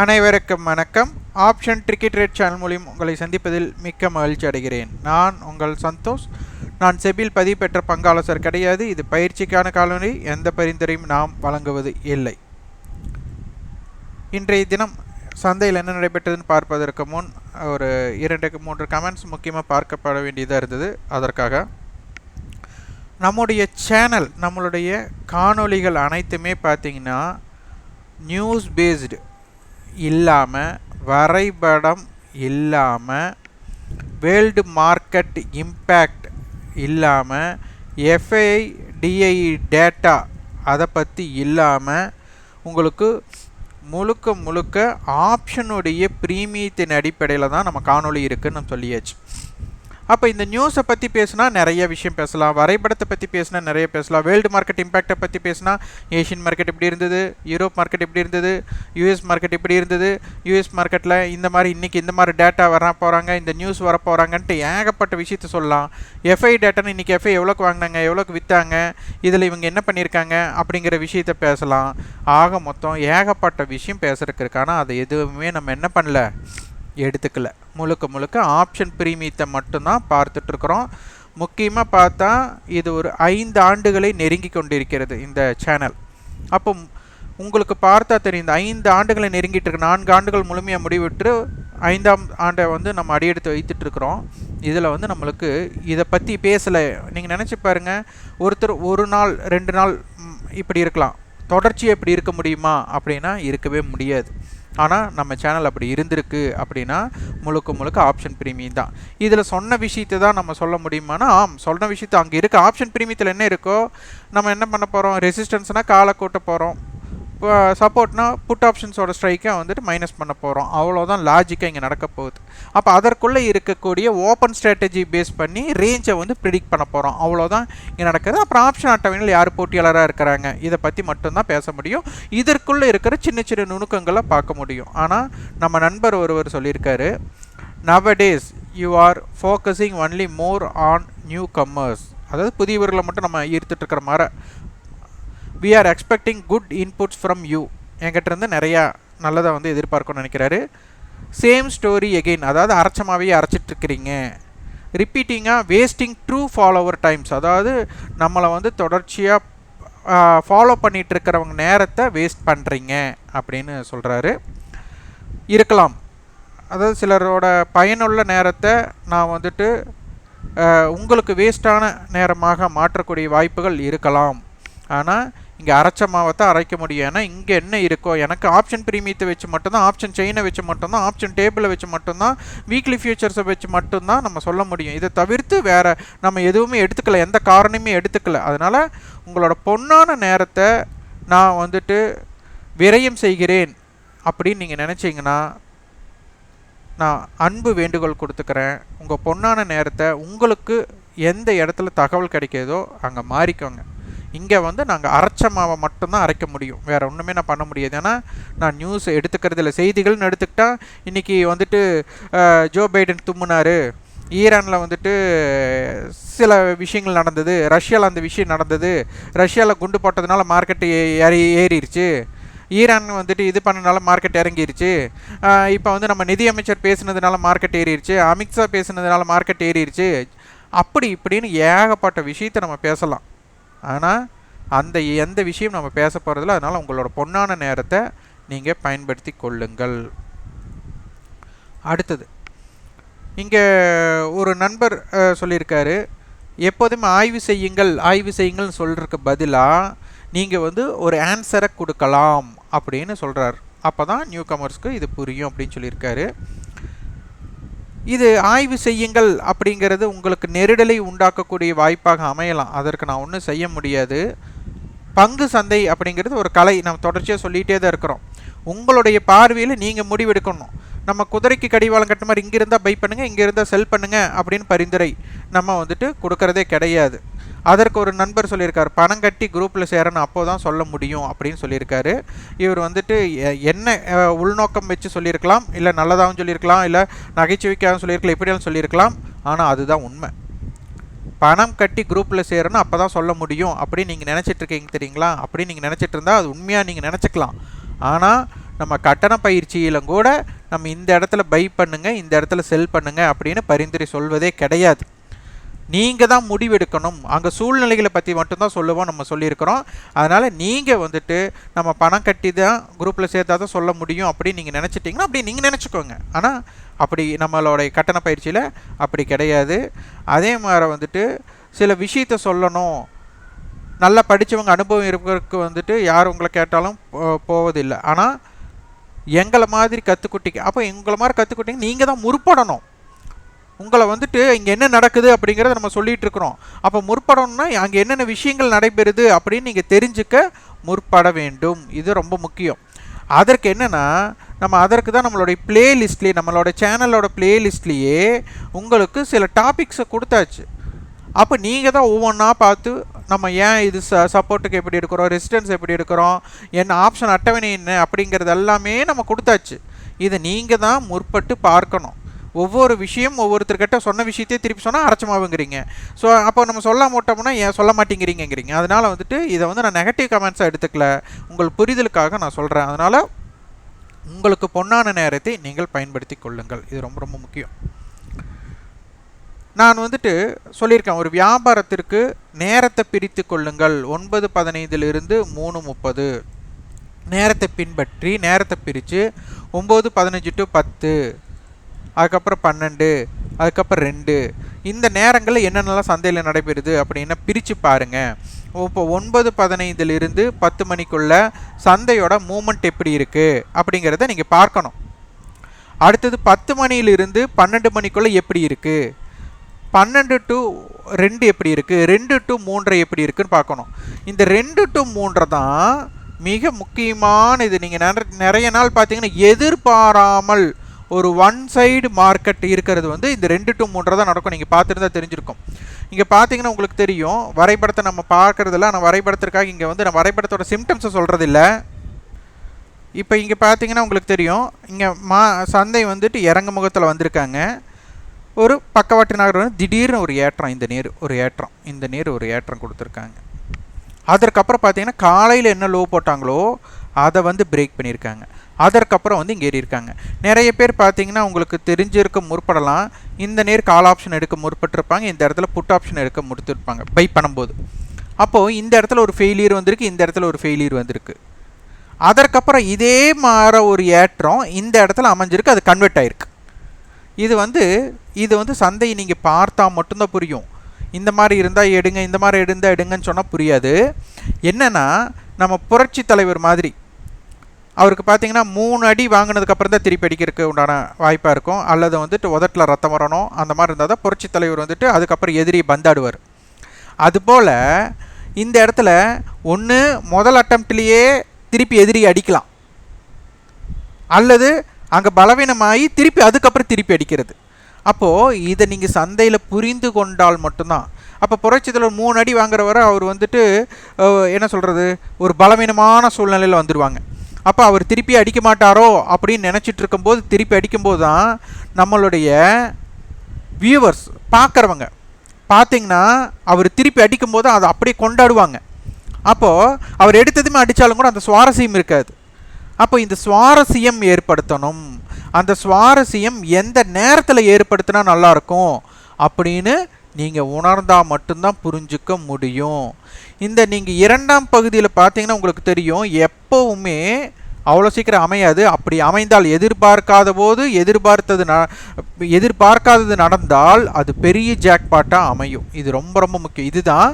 அனைவருக்கும் வணக்கம். Option ticket rate channel மூலியம் உங்களை சந்திப்பதில் மிக்க மகிழ்ச்சி அடைகிறேன். நான் உங்கள் சந்தோஷ். நான் செபில் பதிவு பெற்ற பங்காளசர் கிடையாது. இது பயிற்சிக்கான காலநிலை. எந்த பரிந்துரையும் நாம் வழங்குவது இல்லை. இன்றைய தினம் சந்தையில் என்ன நடைபெற்றதுன்னு பார்ப்பதற்கு முன் ஒரு இரண்டு மூன்று கமெண்ட்ஸ் முக்கியமாக பார்க்கப்பட வேண்டியதாக இருந்தது. அதற்காக நம்முடைய சேனல் நம்மளுடைய காணொளிகள் அனைத்துமே பார்த்தீங்கன்னா நியூஸ் பேஸ்டு இல்லாமல் வரைபடம் இல்லாமல் வேர்ல்டு மார்க்கெட் இம்பேக்ட் இல்லாமல் எஃப்ஐ டிஐ டேட்டா அதை பற்றி இல்லாமல் உங்களுக்கு முழுக்க முழுக்க ஆப்ஷனுடைய ப்ரீமியத்தின் அடிப்படையில் தான் நம்ம காணொளி இருக்குன்னு நம்ம சொல்லியாச்சு. அப்போ இந்த நியூஸை பற்றி பேசினா நிறைய விஷயம் பேசலாம். வரைபடத்தை பற்றி பேசினா நிறைய பேசலாம். வேர்ல்டு மார்க்கெட் இம்பேக்டை பற்றி பேசினா ஏஷியன் மார்க்கெட் எப்படி இருந்தது யூரோப் மார்க்கெட் எப்படி இருந்தது யூஎஸ் மார்க்கெட் எப்படி இருந்தது யூஎஸ் மார்க்கெட்டில் இந்த மாதிரி இன்றைக்கி இந்த மாதிரி டேட்டா வர போகிறாங்க இந்த நியூஸ் வர போகிறாங்கன்ட்டு ஏகப்பட்ட விஷயத்த சொல்லலாம். எஃப்ஐ டேட்டான்னு இன்றைக்கி எஃப்ஐ எவ்வளோக்கு வாங்கினாங்க எவ்வளோக்கு விற்றாங்க இதில் இவங்க என்ன பண்ணியிருக்காங்க அப்படிங்கிற விஷயத்த பேசலாம். ஆக மொத்தம் ஏகப்பட்ட விஷயம் பேசுறதுக்கு இருக்கு. ஆனால் அதை எதுவுமே நம்ம என்ன பண்ணல? எடுத்துக்கல. முழுக்க முழுக்க ஆப்ஷன் பிரீமியத்தை மட்டும்தான் பார்த்துட்ருக்குறோம் முக்கியமாக பார்த்தா இது ஒரு ஐந்து ஆண்டுகளை நெருங்கி கொண்டிருக்கிறது இந்த சேனல் அப்போ உங்களுக்கு பார்த்தா தெரியும் இந்த ஐந்து ஆண்டுகளை நெருங்கிட்டு இருக்கு. நான்கு ஆண்டுகள் முழுமையாக முடிவிட்டு ஐந்தாம் ஆண்டை வந்து நம்ம அடியெடுத்து வைத்துட்ருக்குறோம் இதில் வந்து நம்மளுக்கு இதை பற்றி பேசலை. நீங்கள் நினச்சி பாருங்கள் ஒருத்தர் ஒரு நாள் ரெண்டு நாள் இப்படி இருக்கலாம். தொடர்ச்சி எப்படி இருக்க முடியுமா? அப்படின்னா இருக்கவே முடியாது. ஆனால் நம்ம சேனல் அப்படி இருந்திருக்கு அப்படின்னா முழுக்க முழுக்க ஆப்ஷன் பிரீமியம் தான். இதில் சொன்ன விஷயத்தை தான் நம்ம சொல்ல முடியுமானா ஆம் சொன்ன விஷயத்தை அங்கே இருக்க ஆப்ஷன் பிரீமியத்தில் என்ன இருக்கோ நம்ம என்ன பண்ண போகிறோம் ரெசிஸ்டன்ஸ்னால் காலை கூட்ட போகிறோம் சப்போர்ட்னா புட் ஆப்ஷன்ஸோட ஸ்ட்ரைக்கை வந்துட்டு மைனஸ் பண்ண போகிறோம் அவ்வளோதான் லாஜிக்காக இங்கே நடக்க போகுது. அப்போ அதற்குள்ளே இருக்கக்கூடிய ஓப்பன் ஸ்ட்ராட்டஜி பேஸ் பண்ணி ரேஞ்சை வந்து ப்ரிடிக்ட் பண்ண போகிறோம் அவ்வளோதான் இங்கே நடக்குது. அப்புறம் ஆப்ஷன் அட்டவணையில் யார் போட்டியாளராக இருக்கிறாங்க? இதை பற்றி மட்டும்தான் பேச முடியும். இதற்குள்ளே இருக்கிற சின்ன சின்ன நுணுக்கங்களை பார்க்க முடியும். ஆனால் நம்ம நண்பர் ஒருவர் சொல்லியிருக்காரு nowadays you are focusing only more on newcomers அதாவது புதியவர்களை மட்டும் நம்ம ஈர்த்துட்டு இருக்கிற மாதிரி we are expecting good inputs from you என்கிட்டருந்து நிறையா நல்லதை வந்து எதிர்பார்க்கணும்னு நினைக்கிறாரு. சேம் ஸ்டோரி எகெயின் அதாவது அரைச்சமாகவே அரைச்சிட்ருக்கிறீங்க ரிப்பீட்டிங்காக வேஸ்டிங் ட்ரூ ஃபாலோவர் டைம்ஸ் அதாவது நம்மளை வந்து தொடர்ச்சியாக ஃபாலோ பண்ணிகிட்ருக்கிறவங்க நேரத்தை வேஸ்ட் பண்ணுறீங்க அப்படின்னு சொல்கிறாரு இருக்கலாம். அதாவது சிலரோட பயனுள்ள நேரத்தை நான் வந்துட்டு உங்களுக்கு வேஸ்ட்டான நேரமாக மாற்றக்கூடிய வாய்ப்புகள் இருக்கலாம். ஆனால் இங்கே அரைச்ச மாவத்தை அரைக்க முடியும். ஏன்னா இங்கே என்ன இருக்கோ எனக்கு ஆப்ஷன் பிரீமியத்தை வச்சு மட்டும்தான் ஆப்ஷன் செயினை வச்சு மட்டும்தான் ஆப்ஷன் டேபிளை வச்சு மட்டும்தான் வீக்லி ஃபியூச்சர்ஸை வச்சு மட்டும்தான் நம்ம சொல்ல முடியும். இதை தவிர்த்து வேறு நம்ம எதுவுமே எடுத்துக்கல எந்த காரணமே எடுத்துக்கல. அதனால் உங்களோட பொண்ணான நேரத்தை நான் வந்துட்டு விரயம் செய்கிறேன் அப்படின்னு நீங்கள் நினச்சிங்கன்னா நான் அன்பு வேண்டுகோள் கொடுத்துக்கிறேன். உங்கள் பொண்ணான நேரத்தை உங்களுக்கு எந்த இடத்துல தகவல் கிடைக்கிதோ அங்கே மாறிக்கோங்க. இங்கே வந்து நாங்கள் அரைச்ச மாவை மட்டும்தான் அரைக்க முடியும். வேறு ஒன்றுமே நான் பண்ண முடியாது. ஏன்னா நான் நியூஸ் எடுத்துக்கிறது இல்லை. செய்திகள்னு எடுத்துக்கிட்டால் இன்றைக்கி வந்துட்டு ஜோ பைடன் தும்முனாரு. ஈரானில் வந்துட்டு சில விஷயங்கள் நடந்தது. ரஷ்யாவில் அந்த விஷயம் நடந்தது. ரஷ்யாவில் குண்டு போட்டதுனால மார்க்கெட்டு ஏறி ஏறிடுச்சு ஈரான் வந்துட்டு இது பண்ணனால மார்க்கெட் இறங்கிருச்சு. இப்போ வந்து நம்ம நிதியமைச்சர் பேசுனதுனால மார்க்கெட் ஏறிடுச்சு அமித்ஷா பேசுனதுனால மார்க்கெட் ஏறிடுச்சு அப்படி இப்படின்னு ஏகப்பட்ட விஷயத்தை நம்ம பேசலாம். ஆனால் அந்த எந்த விஷயம் நம்ம பேச போகிறதில்ல அதனால் உங்களோட பொன்னான நேரத்தை நீங்கள் பயன்படுத்தி கொள்ளுங்கள். அடுத்தது இங்கே ஒரு நண்பர் சொல்லியிருக்காரு எப்போதுமே ஆய்வு செய்யுங்கள் ஆய்வு செய்யுங்கள்னு சொல்கிறதுக்கு பதிலாக நீங்கள் வந்து ஒரு ஆன்சரை கொடுக்கலாம் அப்படின்னு சொல்கிறார் அப்போ தான் நியூ கமர்ஸ்க்கு இது புரியும் அப்படின்னு சொல்லியிருக்காரு. இது ஆய்வு செய்யுங்கள் அப்படிங்கிறது உங்களுக்கு நெருடலை உண்டாக்கக்கூடிய வாய்ப்பாக அமையலாம். அதற்கு நான் ஒன்றும் செய்ய முடியாது. பங்கு சந்தை அப்படிங்கிறது ஒரு கலை. நம்ம தொடர்ச்சியாக சொல்லிகிட்டே தான் இருக்கிறோம். உங்களுடைய பார்வையில் நீங்கள் முடிவெடுக்கணும். நம்ம குதிரைக்கு கடிவாளம் கட்ட மாதிரி இங்கே இருந்தால் பை பண்ணுங்கள் இங்கே இருந்தால் செல் பண்ணுங்கள் அப்படின்னு பரிந்துரை நம்ம வந்துட்டு கொடுக்கறதே கிடையாது. அதற்கு ஒரு நண்பர் சொல்லியிருக்கார் பணம் கட்டி குரூப்பில் சேரணும் அப்போ தான் சொல்ல முடியும் அப்படின்னு சொல்லியிருக்காரு. இவர் வந்துட்டு எ- என்ன உள்நோக்கம் வச்சு சொல்லியிருக்கலாம் இல்லை நல்லதாகவும் சொல்லியிருக்கலாம் இல்லை நகைச்சுவைக்காகவும் சொல்லியிருக்கலாம் எப்படியாலும் சொல்லியிருக்கலாம். ஆனால் அதுதான் உண்மை. பணம் கட்டி குரூப்பில் சேரணும் அப்போ தான் சொல்ல முடியும் அப்படின்னு நீங்கள் நினச்சிட்டு இருக்கீங்க தெரியுங்களா? அப்படின்னு நீங்கள் நினச்சிட்டு இருந்தால் அது உண்மையாக நீங்கள் நினச்சிக்கலாம். ஆனால் நம்ம கட்டண பயிற்சியிலும் கூட நம்ம இந்த இடத்துல பை பண்ணுங்கள் இந்த இடத்துல செல் பண்ணுங்கள் அப்படின்னு பரிந்துரை சொல்வதே கிடையாது. நீங்கள் தான் முடிவெடுக்கணும். அங்கே சூழ்நிலைகளை பற்றி மட்டும்தான் சொல்லுவோம் நம்ம சொல்லியிருக்கிறோம். அதனால் நீங்கள் வந்துட்டு நம்ம பணம் கட்டி தான் குரூப்பில் சேர்த்தா தான் சொல்ல முடியும் அப்படின்னு நீங்கள் நினச்சிட்டிங்கன்னா அப்படி நீங்கள் நினச்சிக்கோங்க. ஆனால் அப்படி நம்மளோடைய கட்டண பயிற்சியில் அப்படி கிடையாது. அதே மாதிரி வந்துட்டு சில விஷயத்த சொல்லணும். நல்லா படித்தவங்க அனுபவம் இருக்கிறதுக்கு வந்துட்டு யார் உங்களை கேட்டாலும் போ- போவதில்லை. ஆனால் எங்களை மாதிரி கற்றுக்குட்டிங்க அப்போ எங்களை மாதிரி கற்றுக்குட்டிங்க நீங்கள் தான் முற்படணும். உங்களை வந்துட்டு இங்கே என்ன நடக்குது அப்படிங்கிறத நம்ம சொல்லிகிட்டு இருக்கிறோம். அப்போ முற்படணும்னா அங்கே என்னென்ன விஷயங்கள் நடைபெறுது அப்படின்னு நீங்கள் தெரிஞ்சுக்க முற்பட வேண்டும். இது ரொம்ப முக்கியம். அதற்கு என்னென்னா நம்ம அதற்கு தான் நம்மளுடைய பிளேலிஸ்ட்லேயே நம்மளோட சேனலோட பிளேலிஸ்ட்லேயே உங்களுக்கு சில டாபிக்ஸை கொடுத்தாச்சு. அப்போ நீங்கள் தான் ஒவ்வொன்றா பார்த்து நம்ம ஏன் இது ச சப்போர்ட்டுக்கு எப்படி எடுக்கிறோம் ரெசிடென்ஸ் எப்படி எடுக்கிறோம் என்ன ஆப்ஷன் அட்டவணை என்ன அப்படிங்கிறது எல்லாமே நம்ம கொடுத்தாச்சு. இதை நீங்கள் தான் முற்பட்டு பார்க்கணும். ஒவ்வொரு விஷயம் ஒவ்வொருத்தர்கிட்ட சொன்ன விஷயத்தையே திருப்பி சொன்னால் அரைச்சமாவுங்கிறீங்க. ஸோ அப்போ நம்ம சொல்ல மாட்டோம்னா ஏன் சொல்ல மாட்டேங்கிறீங்கிறீங்க அதனால் வந்துட்டு இதை வந்து நான் நெகட்டிவ் கமெண்ட்ஸாக எடுத்துக்கல. உங்கள் புரிதலுக்காக நான் சொல்கிறேன் அதனால் உங்களுக்கு பொன்னான நேரத்தை நீங்கள் பயன்படுத்தி கொள்ளுங்கள். இது ரொம்ப ரொம்ப முக்கியம். நான் வந்துட்டு சொல்லியிருக்கேன் ஒரு வியாபாரத்திற்கு நேரத்தை பிரித்து கொள்ளுங்கள். ஒன்பது பதினைந்திலிருந்து மூணு முப்பது. நேரத்தை பின்பற்றி நேரத்தை பிரித்து ஒம்பது பதினஞ்சு டு பத்து. அதுக்கப்புறம் பன்னெண்டு அதுக்கப்புறம் ரெண்டு. இந்த நேரங்களில் என்னென்னலாம் சந்தையில் நடைபெறுது அப்படின்னா பிரித்து பாருங்கள் இப்போ ஒன்பது பதினைந்துலேருந்து பத்து மணிக்குள்ள சந்தையோட மூமெண்ட் எப்படி இருக்குது அப்படிங்கிறத நீங்கள் பார்க்கணும். அடுத்தது பத்து மணியிலிருந்து பன்னெண்டு மணிக்குள்ளே எப்படி இருக்குது பன்னெண்டு டு ரெண்டு எப்படி இருக்குது ரெண்டு டு மூன்றரை எப்படி இருக்குன்னு பார்க்கணும். இந்த ரெண்டு டு மூன்றரை தான் மிக முக்கியமான இது. நீங்கள் நிறைய நாள் பார்த்தீங்கன்னா எதிர்பாராமல் ஒரு ஒன் சைடு மார்க்கெட் இருக்கிறது வந்து இந்த ரெண்டு டு மூன்று தான் நடக்கும். நீங்கள் பார்த்துருந்தா தெரிஞ்சிருக்கும். இங்கே பார்த்தீங்கன்னா உங்களுக்கு தெரியும். வரைபடத்தை நம்ம பார்க்குறதில்ல ஆனால் வரைபடத்திற்காக இங்கே வந்து நான் வரைபடத்தோட சிம்டம்ஸை சொல்கிறதில்ல இப்போ இங்கே பார்த்தீங்கன்னா உங்களுக்கு தெரியும். இங்கே மா சந்தை வந்துட்டு இறங்கு முகத்தில் வந்திருக்காங்க. ஒரு பக்கவாட்டு நகர் வந்து திடீர்னு ஒரு ஏற்றம் இந்த நீர் ஒரு ஏற்றம் இந்த நீர் ஒரு ஏற்றம் கொடுத்துருக்காங்க. அதற்கப்புறம் பார்த்தீங்கன்னா காலையில் என்ன லோ போட்டாங்களோ அதை வந்து பிரேக் பண்ணியிருக்காங்க. அதற்கப்புறம் வந்து இங்கே ஏறியிருக்காங்க. நிறைய பேர் பார்த்தீங்கன்னா உங்களுக்கு தெரிஞ்சிருக்க முற்படலாம். இந்த நேர் கால் ஆப்ஷன் எடுக்க முற்பட்டிருப்பாங்க. இந்த இடத்துல புட் ஆப்ஷன் எடுக்க முடித்திருப்பாங்க. பை பண்ணும்போது. அப்போது இந்த இடத்துல ஒரு ஃபெயிலியர் வந்திருக்கு இந்த இடத்துல ஒரு ஃபெயிலியர் வந்திருக்கு. அதற்கப்புறம் இதே மாற ஒரு ஏற்றம் இந்த இடத்துல அமைஞ்சிருக்கு அது கன்வெர்ட் ஆயிருக்கு. இது வந்து இது வந்து சந்தையை நீங்கள் பார்த்தா மட்டும்தான் புரியும். இந்த மாதிரி இருந்தால் எடுங்க இந்த மாதிரி எடுந்தால் எடுங்கன்னு சொன்னால் புரியாது. என்னென்னா நம்ம புரட்சி தலைவர் மாதிரி அவருக்கு பார்த்தீங்கன்னா மூணு அடி வாங்கினதுக்கப்புறம் தான் திருப்பி அடிக்கிறதுக்கு உண்டான வாய்ப்பாக இருக்கும். அல்லது வந்துட்டு உதட்டில் ரத்தம் வரணும். அந்த மாதிரி இருந்தால் தான் புரட்சி தலைவர் வந்துட்டு அதுக்கப்புறம் எதிரி பந்தாடுவார். அதுபோல் இந்த இடத்துல ஒன்று முதல் அட்டம்ப்ட்லேயே திருப்பி எதிரி அடிக்கலாம். அல்லது அங்கே பலவீனமாகி திருப்பி அதுக்கப்புறம் திருப்பி அடிக்கிறது. அப்போது இதை நீங்கள் சந்தையில் புரிந்து கொண்டால் மட்டும்தான். அப்போ புரட்சித்தலைவர் மூணு அடி வாங்குறவரை அவர் வந்துட்டு என்ன சொல்கிறது ஒரு பலவீனமான சூழ்நிலையில் வந்துடுவாங்க அப்போ அவர் திருப்பி அடிக்க மாட்டாரோ அப்படின்னு நினச்சிட்டு இருக்கும்போது திருப்பி அடிக்கும்போது தான் நம்மளுடைய வியூவர்ஸ் பார்க்குறவங்க. பார்த்தீங்கன்னா அவர் திருப்பி அடிக்கும்போது அதை அப்படியே கொண்டாடுவாங்க. அப்போது அவர் எடுத்ததுமே அடித்தாலும் கூட அந்த சுவாரஸ்யம் இருக்காது. அப்போ இந்த சுவாரஸ்யம் ஏற்படுத்தணும். அந்த சுவாரஸ்யம் எந்த நேரத்தில் ஏற்படுத்தினா நல்லாயிருக்கும் அப்படின்னு நீங்கள் உணர்ந்தால் மட்டும்தான் புரிஞ்சுக்க முடியும். இந்த நீங்கள் இரண்டாம் பகுதியில் பார்த்தீங்கன்னா உங்களுக்கு தெரியும் எப்போவுமே அவ்வளோ சீக்கிரம் அமையாது. அப்படி அமைந்தால் எதிர்பார்க்காத போது எதிர்பார்த்தது ந எதிர்பார்க்காதது நடந்தால் அது பெரிய ஜாக்பாட்டாக அமையும். இது ரொம்ப ரொம்ப முக்கியம். இதுதான்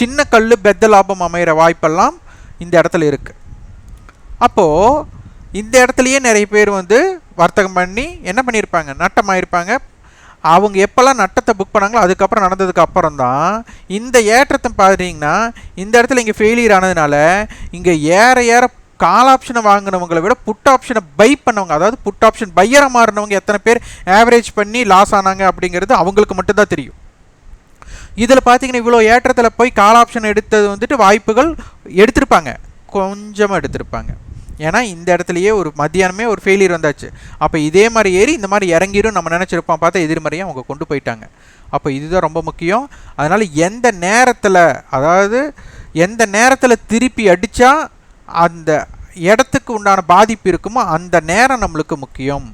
சின்ன கல் பெத்த லாபம் அமைகிற வாய்ப்பெல்லாம் இந்த இடத்துல இருக்குது அப்போது இந்த இடத்துலையே நிறைய பேர் வந்து வர்த்தகம் பண்ணி என்ன பண்ணியிருப்பாங்க? நட்டமாயிருப்பாங்க. அவங்க எப்போல்லாம் நட்டத்தை புக் பண்ணாங்களோ அதுக்கப்புறம் நடந்ததுக்கு அப்புறம் தான் இந்த ஏற்றத்தை பார்த்தீங்கன்னா இந்த இடத்துல இங்கே ஃபெயிலியர் ஆனதுனால இங்கே ஏற ஏற கால் ஆப்ஷனை வாங்கினவங்களை விட புட் ஆப்ஷனை பை பண்ணவங்க அதாவது புட் ஆப்ஷன் பையராக மாறினவங்க எத்தனை பேர் ஆவரேஜ் பண்ணி லாஸ் ஆனாங்க அப்படிங்கிறது அவங்களுக்கு மட்டும்தான் தெரியும். இதில் பார்த்தீங்கன்னா இவ்வளோ ஏற்றத்தில் போய் கால் ஆப்ஷன் எடுத்தது வந்துட்டு வாய்ப்புகள் எடுத்திருப்பாங்க. கொஞ்சமாக எடுத்திருப்பாங்க. ஏன்னா இந்த இடத்துலையே ஒரு மத்தியானமே ஒரு ஃபெயிலியர் வந்தாச்சு. அப்போ இதே மாதிரி ஏறி இந்த மாதிரி இறங்கிரும் நம்ம நினச்சிருப்போம். பார்த்தா எதிர்மறையாக அவங்க கொண்டு போயிட்டாங்க. அப்போ இதுதான் ரொம்ப முக்கியம். அதனால் எந்த நேரத்தில் அதாவது எந்த நேரத்தில் திருப்பி அடித்தா அந்த இடத்துக்கு உண்டான பாதிப்பு இருக்குமோ அந்த நேரம் நம்மளுக்கு முக்கியம்.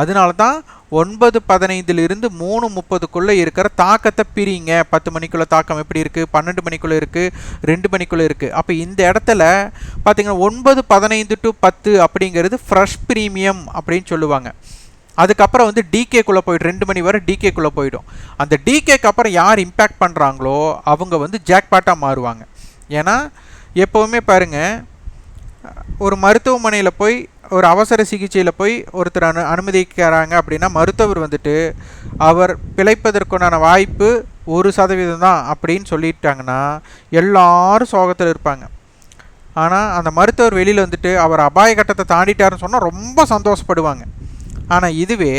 அதனால தான் ஒன்பது பதினைந்துலேருந்து மூணு முப்பதுக்குள்ளே இருக்கிற தாக்கத்தை பிரிங்க. பத்து மணிக்குள்ளே தாக்கம் எப்படி இருக்குது பன்னெண்டு மணிக்குள்ளே இருக்குது ரெண்டு மணிக்குள்ளே இருக்குது அப்போ இந்த இடத்துல பார்த்தீங்கன்னா ஒன்பது பதினைந்து டு பத்து அப்படிங்கிறது ஃப்ரெஷ் ப்ரீமியம் அப்படின்னு சொல்லுவாங்க. அதுக்கப்புறம் வந்து டிகேக்குள்ளே போய்டும். ரெண்டு மணி வரை டிகேக்குள்ளே போயிடும். அந்த டிகேக்கு அப்புறம் யார் இம்பேக்ட் பண்ணுறாங்களோ அவங்க வந்து ஜாக்பாட்டாக மாறுவாங்க. ஏன்னா எப்போவுமே பாருங்கள் ஒரு மருத்துவமனையில் போய் ஒரு அவசர சிகிச்சையில் போய் ஒருத்தர் அனு அனுமதிக்கிறாங்க அப்படின்னா மருத்துவர் வந்துட்டு அவர் பிழைப்பதற்குண்டான வாய்ப்பு ஒரு சதவீதம் தான் அப்படின்னு சொல்லிட்டாங்கன்னா எல்லாரும் சோகத்தில் இருப்பாங்க. ஆனால் அந்த மருத்துவர் வெளியில் வந்துட்டு அவர் அபாய கட்டத்தை தாண்டிட்டாருன்னு சொன்னால் ரொம்ப சந்தோஷப்படுவாங்க. ஆனால் இதுவே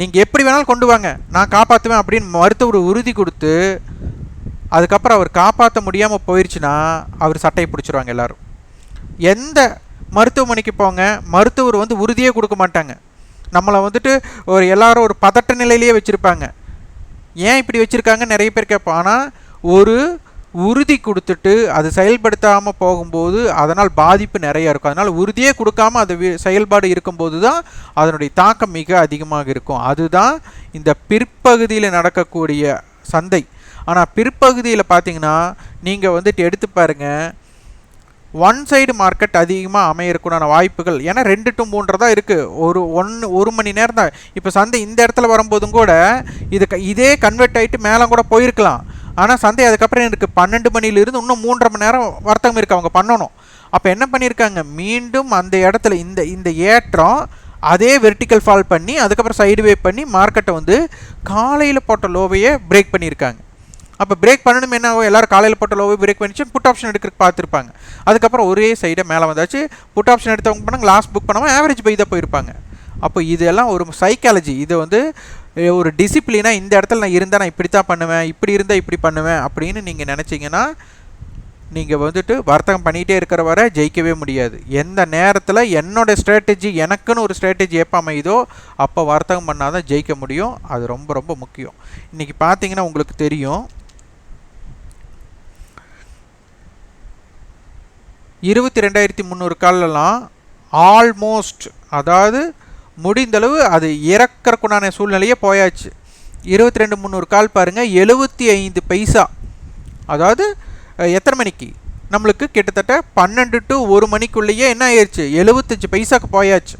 நீங்கள் எப்படி வேணாலும் கொண்டு வாங்க. நான் காப்பாற்றுவேன் அப்படின்னு மருத்துவர் உறுதி கொடுத்து அதுக்கப்புறம் அவர் காப்பாற்ற முடியாமல் போயிடுச்சுன்னா அவர் சட்டையை பிடிச்சிருவாங்க எல்லோரும். எந்த மருத்துவமனைக்கு போங்க மருத்துவர் வந்து உறுதியே கொடுக்க மாட்டாங்க. நம்மளை வந்துட்டு ஒரு எல்லாரும் ஒரு பதட்ட நிலையிலேயே வச்சுருப்பாங்க. ஏன் இப்படி வச்சுருக்காங்க நிறைய பேர் கேட்போம். ஆனால் ஒரு உறுதி கொடுத்துட்டு அது செயல்படுத்தாமல் போகும்போது அதனால் பாதிப்பு நிறையா இருக்கும். அதனால் உறுதியே கொடுக்காம அது செயல்பாடு இருக்கும்போது தான் அதனுடைய தாக்கம் மிக அதிகமாக இருக்கும். அதுதான் இந்த பிற்பகுதியில் நடக்கக்கூடிய சந்தை. ஆனால் பிற்பகுதியில் பார்த்தீங்கன்னா நீங்கள் வந்துட்டு எடுத்து பாருங்கள் ஒன் சைடு மார்க்கெட் அதிகமாக அமையறக்குண்டான வாய்ப்புகள். ஏன்னா ரெண்டு டு மூன்று தான் இருக்குது ஒரு ஒன்று ஒரு மணி நேரம் தான். இப்போ சந்தை இந்த இடத்துல வரும்போதும் கூட இது இதே கன்வெர்ட் ஆகிட்டு மேலே கூட போயிருக்கலாம். ஆனால் சந்தை அதுக்கப்புறம் எனக்கு பன்னெண்டு மணிலிருந்து இன்னும் மூன்றரை மணி நேரம் வர்த்தகம் இருக்குது அவங்க பண்ணணும். அப்போ என்ன பண்ணியிருக்காங்க? மீண்டும் அந்த இடத்துல இந்த இந்த ஏற்றம் அதே வெர்டிக்கல் ஃபால் பண்ணி அதுக்கப்புறம் சைடுவே பண்ணி மார்க்கெட்டை வந்து காலையில் போட்ட லோவையே பிரேக் பண்ணியிருக்காங்க. அப்போ பிரேக் பண்ணணும் என்ன ஆகும்? எல்லோரும் காலையில் போட்ட லோவை பிரேக் பண்ணிச்சு புட் ஆப்ஷன் எடுக்கிறதுக்கு பார்த்துருப்பாங்க. அதுக்கப்புறம் ஒரே சைடை மேலே வந்தாச்சு. புட் ஆப்ஷன் எடுத்தவங்க பண்ணாங்க லாஸ்ட் புக் பண்ணாமல் ஆவரேஜ் பை தான் போயிருப்பாங்க. அப்போ இதெல்லாம் ஒரு சைக்காலஜி இது வந்து ஒரு டிசிப்ளினாக இந்த இடத்துல நான் இருந்தால் நான் இப்படி தான் பண்ணுவேன் இப்படி இருந்தால் இப்படி பண்ணுவேன் அப்படின்னு நீங்கள் நினச்சிங்கன்னா நீங்கள் வந்துட்டு வர்த்தகம் பண்ணிகிட்டே இருக்கிற வரை ஜெயிக்கவே முடியாது. எந்த நேரத்தில் என்னோடய ஸ்ட்ராட்டஜி எனக்குன்னு ஒரு ஸ்ட்ராட்டஜி எப்போ அமையுதோ அப்போ வர்த்தகம் பண்ணால் தான் ஜெயிக்க முடியும். அது ரொம்ப ரொம்ப முக்கியம். இன்றைக்கி பார்த்தீங்கன்னா உங்களுக்கு தெரியும் இருபத்தி ரெண்டாயிரத்தி முந்நூறு காலெல்லாம் ஆல்மோஸ்ட் அதாவது முடிந்தளவு அது இறக்கிறக்குண்டான சூழ்நிலையே போயாச்சு. இருபத்தி ரெண்டு முந்நூறு கால் பாருங்கள் எழுபத்தி ஐந்து பைசா. அதாவது எத்தனை மணிக்கு? நம்மளுக்கு கிட்டத்தட்ட பன்னெண்டு டு ஒரு மணிக்குள்ளேயே என்ன ஆயிடுச்சு எழுபத்தஞ்சு பைசாக்கு போயாச்சு.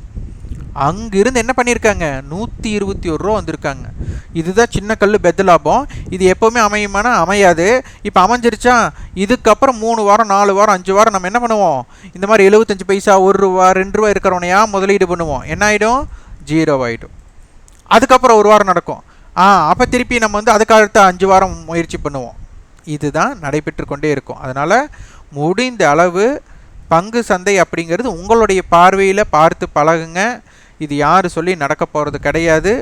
அங்கிருந்து என்ன பண்ணியிருக்காங்க? நூற்றி இருபத்தி ஒரு ரூபா வந்திருக்காங்க. இதுதான் சின்ன கல் பெத்த லாபம். இது எப்போவுமே அமையுமானா? அமையாது. இப்போ அமைஞ்சிருச்சா? இதுக்கப்புறம் மூணு வாரம் நாலு வாரம் அஞ்சு வாரம் நம்ம என்ன பண்ணுவோம்? இந்த மாதிரி எழுபத்தஞ்சு பைசா ஒரு ரூபா ரெண்டு ரூபா இருக்கிறவனையா முதலீடு பண்ணுவோம். என்ன ஆகிடும் ஜீரோ ஆகிடும் அதுக்கப்புறம் ஒரு வாரம் நடக்கும். ஆ அப்போ திருப்பி நம்ம வந்து அதுக்கடுத்த அஞ்சு வாரம் முயற்சி பண்ணுவோம். இதுதான் நடைபெற்று கொண்டே இருக்கும். அதனால் முடிந்த அளவு பங்கு சந்தை அப்படிங்கிறது உங்களுடைய பார்வையில் பார்த்து பழகுங்க. இது யார் சொல்லி நடக்க போகிறது கிடையாது.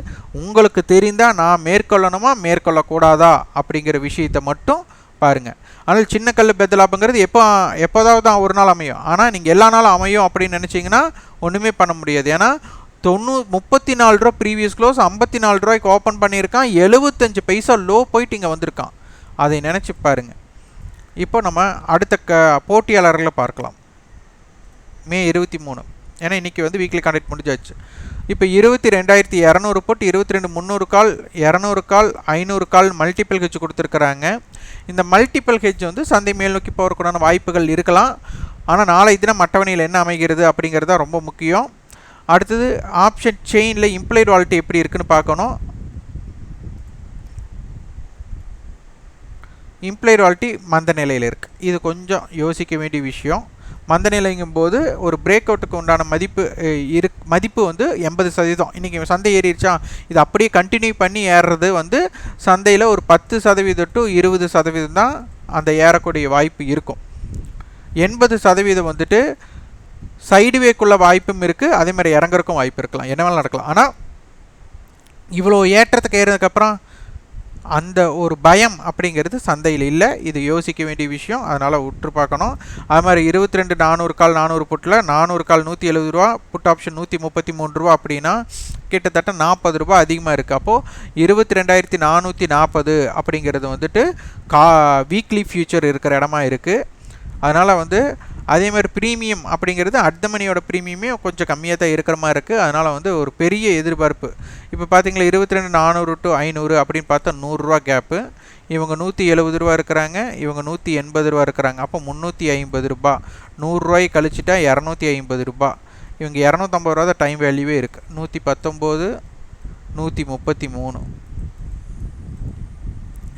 உங்களுக்கு தெரிந்தால் நான் மேற்கொள்ளணுமா மேற்கொள்ளக்கூடாதா அப்படிங்கிற விஷயத்தை மட்டும் பாருங்கள் ஆனால் சின்ன கல் பெத்தலாப்புங்கிறது எப்போ எப்போதாவது தான் ஒரு நாள் அமையும். ஆனால் நீங்கள் எல்லா நாளும் அமையும் அப்படின்னு நினச்சிங்கன்னா ஒன்றுமே பண்ண முடியாது. ஏன்னா தொண்ணூ முப்பத்தி நாலு ரூபா ப்ரீவியஸ் க்ளோஸ் ஐம்பத்தி நாலு ரூபாய்க்கு ஓப்பன் பண்ணியிருக்கான். எழுபத்தஞ்சு பைசா லோ போயிட்டு இங்கே வந்திருக்கான். அதை நினச்சி பாருங்கள் இப்போ நம்ம அடுத்த க போட்டியாளர்களை பார்க்கலாம். மே இருபத்தி மூணு. ஏன்னா இன்றைக்கி வந்து வீக்லி கான்டெக்ட் முடிஞ்சாச்சு. இப்போ இருபத்தி ரெண்டாயிரத்தி இரநூறு போட்டு இருபத்தி ரெண்டு முந்நூறு கால் இரநூறு கால் ஐநூறு கால் மல்டிபிள் ஹெச் கொடுத்துருக்குறாங்க. இந்த மல்டிபிள் ஹெச் வந்து சந்தை மேல் நோக்கி போகிறக்கூடான வாய்ப்புகள் இருக்கலாம். ஆனால் நாளை தினம் அட்டவணையில் என்ன அமைகிறது அப்படிங்கிறது தான் ரொம்ப முக்கியம். அடுத்தது ஆப்ஷன் செயினில் இம்ப்ளைட் வாலிட்டி எப்படி இருக்குன்னு பார்க்கணும். இம்ப்ளைட் வாலிட்டி மந்த நிலையில் இருக்குது இது கொஞ்சம் யோசிக்க வேண்டிய விஷயம். மந்த நிலைங்கும் போது ஒரு பிரேக் அவுட்டுக்கு உண்டான மதிப்பு இரு மதிப்பு வந்து எண்பது சதவீதம். இன்றைக்கி சந்தை ஏறிடுச்சா? இது அப்படியே கண்டினியூ பண்ணி ஏறுறது வந்து சந்தையில் ஒரு பத்து சதவீதம் டு இருபது சதவீதம் தான் அந்த ஏறக்கூடிய வாய்ப்பு இருக்கும். எண்பது சதவீதம் வந்துட்டு சைடுவேக்குள்ள வாய்ப்பும் இருக்குது அதே மாதிரி இறங்குறக்கும் வாய்ப்பு இருக்கலாம். என்ன வேணாலும் நடக்கலாம். ஆனால் இவ்வளோ ஏற்றத்துக்கு ஏறினதுக்கப்புறம் அந்த ஒரு பயம் அப்படிங்கிறது சந்தையில் இல்லை. இது யோசிக்க வேண்டிய விஷயம். அதனால் உற்று பார்க்கணும். அது மாதிரி இருபத்தி ரெண்டு நானூறு கால் நானூறு புட்டில் நானூறு கால் நூற்றி எழுபது ரூபா புட் ஆப்ஷன் நூற்றி முப்பத்தி மூணு ரூபா அப்படின்னா கிட்டத்தட்ட நாற்பது ரூபா அதிகமாக இருக்குது அப்போது இருபத்தி ரெண்டாயிரத்தி நானூற்றி நாற்பது அப்படிங்கிறது வந்துட்டு கா வீக்லி ஃபியூச்சர் இருக்கிற இடமா இருக்குது அதனால் வந்து அதே மாதிரி ப்ரீமியம் அப்படிங்கிறது அடுத்த மணியோட ப்ரீமியமே கொஞ்சம் கம்மியாக தான் இருக்கிற மாதிரி இருக்குது அதனால் வந்து ஒரு பெரிய எதிர்பார்ப்பு. இப்போ பார்த்தீங்களா இருபத்தி ரெண்டு நானூறு டு ஐநூறு அப்படின்னு பார்த்தா நூறுரூவா கேப்பு இவங்க நூற்றி எழுபது ரூபா இருக்கிறாங்க இவங்க நூற்றி எண்பது ரூபா இருக்கிறாங்க. அப்போ முந்நூற்றி ஐம்பது ரூபா. நூறுரூவாய் கழிச்சிட்டா இரநூத்தி ஐம்பது ரூபா. இவங்க இரநூத்தம்பது ரூபா தான் டைம் வேல்யூவே இருக்குது நூற்றி பத்தொம்போது நூற்றி முப்பத்தி மூணு.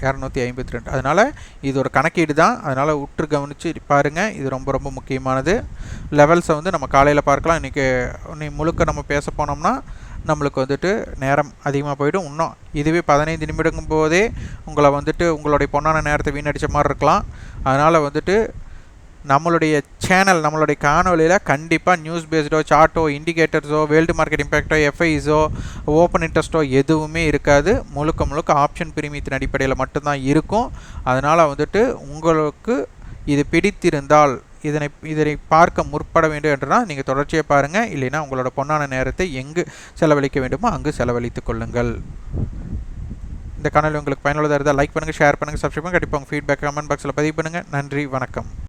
இரநூத்தி ஐம்பத்தி ரெண்டு. அதனால் இது ஒரு கணக்கீடு தான். அதனால் உற்று கவனித்து பாருங்கள் இது ரொம்ப ரொம்ப முக்கியமானது. லெவல்ஸை வந்து நம்ம காலையில் பார்க்கலாம். இன்றைக்கி நீ முழுக்க நம்ம பேச போனோம்னா நம்மளுக்கு வந்துட்டு நேரம் அதிகமாக போயிடும். இன்னும் இதுவே பதினைந்து நிமிடங்கும் போதே உங்களை வந்துட்டு உங்களுடைய பொண்ணான நேரத்தை வீணடித்த மாதிரி இருக்கலாம். அதனால் வந்துட்டு நம்மளுடைய சேனல் நம்மளுடைய காணொலியில் கண்டிப்பாக நியூஸ் பேஸ்டோ சார்ட்டோ இண்டிகேட்டர்ஸோ வேர்ல்டு மார்க்கெட் இம்பேக்டோ எஃப்ஐஸோ ஓப்பன் இன்ட்ரெஸ்ட்டோ எதுவுமே இருக்காது. முழுக்க முழுக்க ஆப்ஷன் பிரிமியத்தின் அடிப்படையில் மட்டும்தான் இருக்கும். அதனால் வந்துட்டு உங்களுக்கு இது பிடித்திருந்தால் இதனை இதனை பார்க்க முற்பட வேண்டும் என்றால் நீங்கள் தொடர்ச்சியாக பாருங்கள் இல்லைன்னா உங்களோட பொன்னான நேரத்தை எங்கு செலவழிக்க வேண்டுமோ அங்கு செலவழித்து கொள்ளுங்கள். இந்த காணொலி உங்களுக்கு பயனுள்ளதாக இருந்தால் லைக் பண்ணுங்கள் ஷேர் பண்ணுங்கள் சப்ஸ்கிரைப் பண்ணுங்கள் கண்டிப்பாக உங்கள் ஃபீட்பேக் கமெண்ட் பாக்ஸில் பதிவு பண்ணுங்கள் நன்றி வணக்கம்.